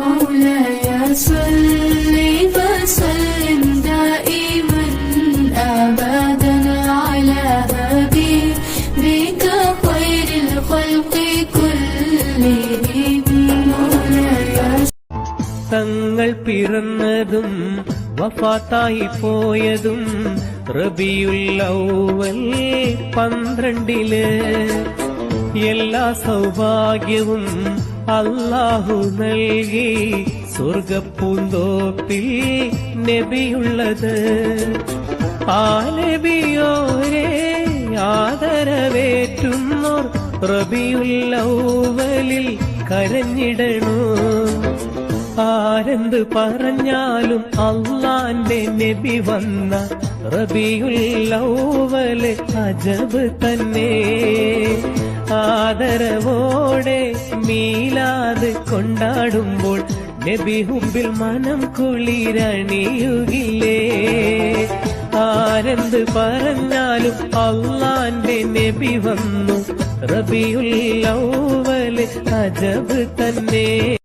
مولاي صل وسلم دائما ابدا على حبيبك خير الخلق كلهم مولاي തങ്ങൾ പിറന്നതും വഫാത്തായി പോയതും റബിയുല്ലൗവൽ പന്ത്രണ്ടില് എല്ലാ സൗഭാഗ്യവും അല്ലാഹു നൽകി സ്വർഗപ്പൂന്തോപ്പിൽ നബിയുള്ളത്. ആ നബിയോരെ ആദരവേറ്റുന്നോർ റബിയുല്ലൗവലിൽ കരഞ്ഞിടണു. ആരെന്ത് പറഞ്ഞാലും അള്ളാന്റെ നബി വന്ന റബിയുല്ലൗവൽ അജബ് തന്നെ. ആദരവോടെ മീലാത് കൊണ്ടാടുമ്പോൾ നബി ഹുമ്പിൽ മനം കുളിരണിയുകില്ലേ? ആരെന്ത് പറഞ്ഞാലും അള്ളാന്റെ നബി വന്നു. റബിയുള്ള അജബ് തന്നെ.